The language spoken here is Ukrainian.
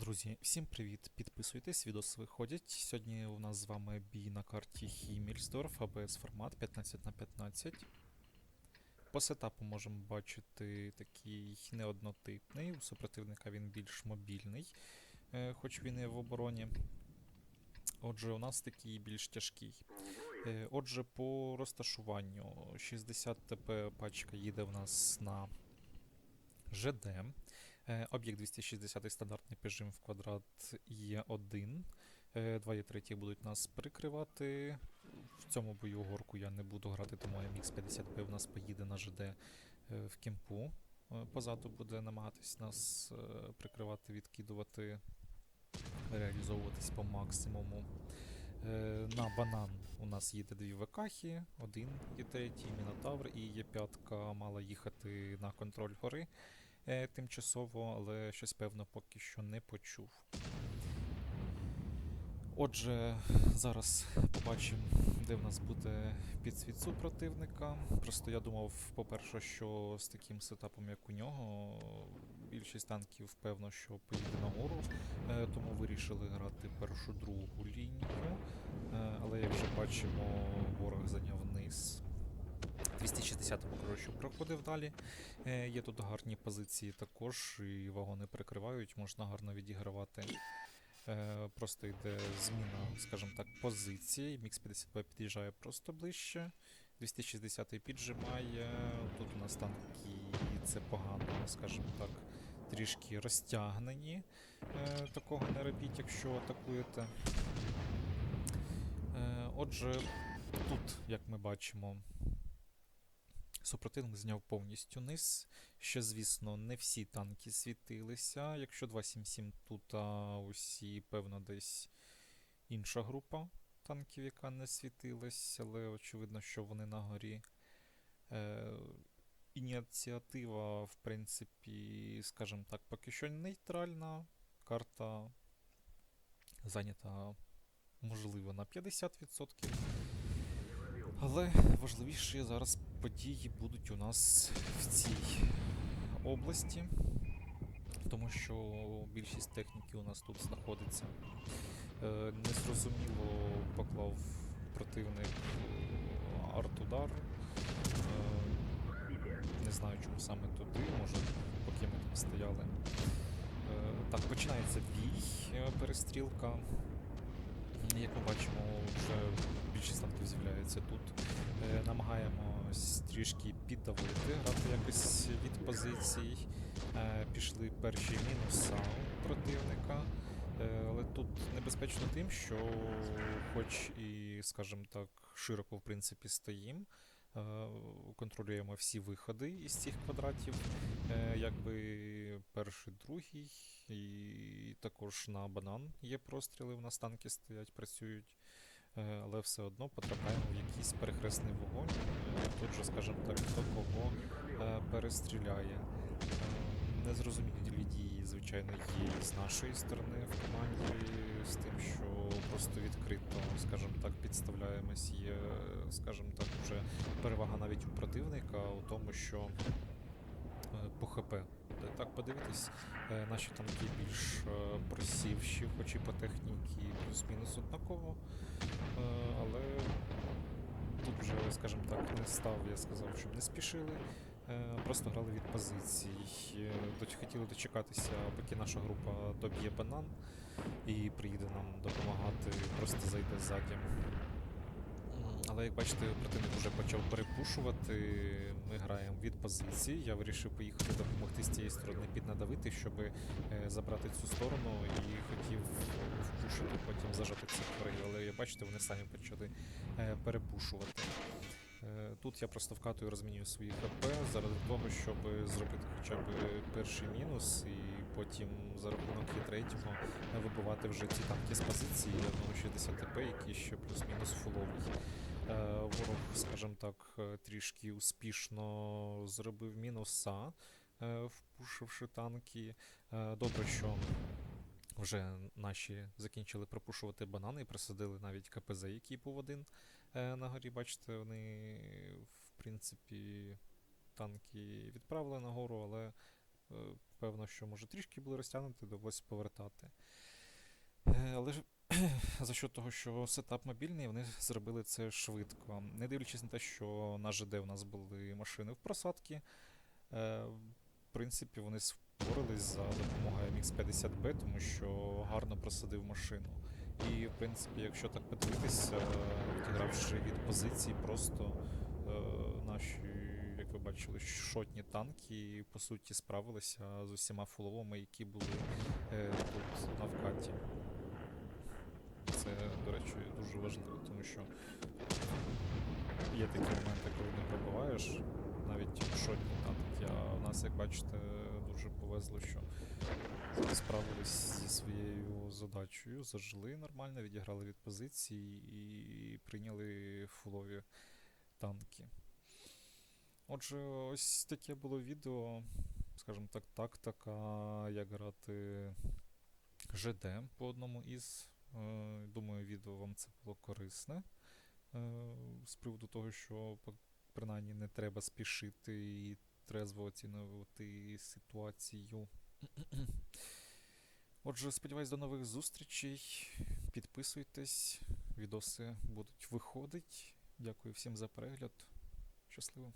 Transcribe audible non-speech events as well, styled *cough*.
Друзі, всім привіт! Підписуйтесь, відоси виходять. Сьогодні у нас з вами бій на карті Хіммельсдорф, АБС формат 15 на 15. По сетапу можемо бачити такий неоднотипний. У супротивника він більш мобільний, е, хоч він і в обороні. Отже, у нас такий більш тяжкий. Е, Отже, по розташуванню 60 ТП пачка їде в нас на ЖД. Е, Об'єкт 260 стандартний пежим в квадрат є 1. Два є треті будуть нас прикривати. В цьому бою горку я не буду грати, тому MX-50P в нас поїде на ЖД е, в кемпу. Е, Позаду буде намагатись нас е, прикривати, відкидувати, реалізовуватись по максимуму. Е, На банан у нас їде дві ВКхи, один є третій, Мінотавр і є п'ятка мала їхати на контроль гори е, тимчасово, але щось певно поки що не почув. Отже, зараз побачимо, де в нас буде підсвіт супротивника. Просто я думав, по-перше, що з таким сетапом, як у нього, більшість танків, певно, що поїде нагору, е, тому вирішили грати першу другу лінію. Е, Але як вже бачимо, ворог зайняв низ. 260 покажу, що проходив далі. Е, Є тут гарні позиції також, і вагони прикривають, можна гарно відігравати. Е, Просто йде зміна, скажімо так, позиції. Мікс 50 під'їжджає просто ближче. 260-й піджимає. Тут у нас танки, це погано, скажімо так, трішки розтягнені. Е, Такого не робіть, якщо атакуєте. Е, Отже, тут, як ми бачимо, Супротивник зняв повністю низ. Ще, звісно, не всі танки світилися. Якщо 277 тут, а усі, певно, десь інша група танків, яка не світилась, але очевидно, що вони на горі. Е, ініціатива, в принципі, скажімо так, поки що нейтральна. Карта зайнята, можливо, на 50%. Але важливіше зараз події будуть у нас в цій області, тому що більшість техніки у нас тут знаходиться. Е, Незрозуміло поклав противник е, арт-удар. Е, Не знаю, чому саме туди, може, поки ми там стояли. Так, починається бій, перестрілка. Як ми бачимо, намагаємось трішки піддавити, грати якось від позицій. Е, пішли перші мінуса противника. Е, але тут небезпечно тим, що хоч і, скажімо так, широко в принципі стоїм, е, контролюємо всі виходи із цих квадратів, якби перший, другий, і також на банан є простріли, у нас танки стоять, працюють. Е, але все одно потрапляємо в якийсь перехресний вогонь. Е, Тут же, скажімо так, хто кого е, перестріляє. Незрозумілі дії, звичайно, є з нашої сторони в команді, з тим, що просто відкрито, скажімо так, підставляємось. Є, скажімо так, вже перевага навіть у противника у тому, що по ХП. Так подивитись, е, наші танки більш е, просівші, хоч і по техніці плюс-мінус однаково. Е, Але тут вже, скажімо так, не став, я сказав, щоб не спішили. Просто грали від позицій. Хотіли дочекатися, поки наша група доб'є банан і приїде нам допомагати, просто зайде ззаді. Але як бачите, противник вже почав перепушувати. Ми граємо від позиції. Я вирішив поїхати допомогти з цієї сторони піднадавити, щоб е, забрати цю сторону і хотів впушити, потім зажати цих ворогів. Але як бачите, вони самі почали е, перепушувати. Е, Тут я просто вкатую, розмінюю свої ХП заради того, щоб зробити хоча б перший мінус, і потім за рахунок третього вибивати вже ці танки з позиції одного 60 ТП, який ще плюс-мінус фуловий. Е, Ворог, скажімо так, е, трішки успішно зробив мінуса, е, впушивши танки. Добре, що вже наші закінчили пропушувати банани і присадили навіть КПЗ, який був один на горі. Бачите, вони, в принципі, танки відправили нагору, але Е, Певно, що може трішки були розтягнути, довелося повертати. Але ж *clears throat* за що того, що сетап мобільний, вони зробили це швидко. Не дивлячись на те, що на ЖД в нас були машини в просадці, е, в принципі, вони впорались за допомогою MX50B, тому що гарно просадив машину. І, в принципі, якщо так подивитися, відігравши від позиції, просто е, наші, як ви бачили, шотні танки, по суті, справилися з усіма фуловими, які були е, тут на вкаті. Це, до речі, дуже важливо, тому що є такі моменти, коли не пробиваєш навіть шотні танки. А в нас, як бачите, дуже повезло, що справились зі своєю задачею, зажили нормально, відіграли від позиції і прийняли фулові танки. Отже, ось таке було відео, скажімо так, тактика, як грати ЖД по одному із. Е, Думаю, відео вам це було корисне. Е, З приводу того, що принаймні не треба спішити і трезво оцінювати ситуацію. *clears throat* Отже, сподіваюсь, до нових зустрічей. Підписуйтесь, відоси будуть виходити. Дякую всім за перегляд. Щасливо!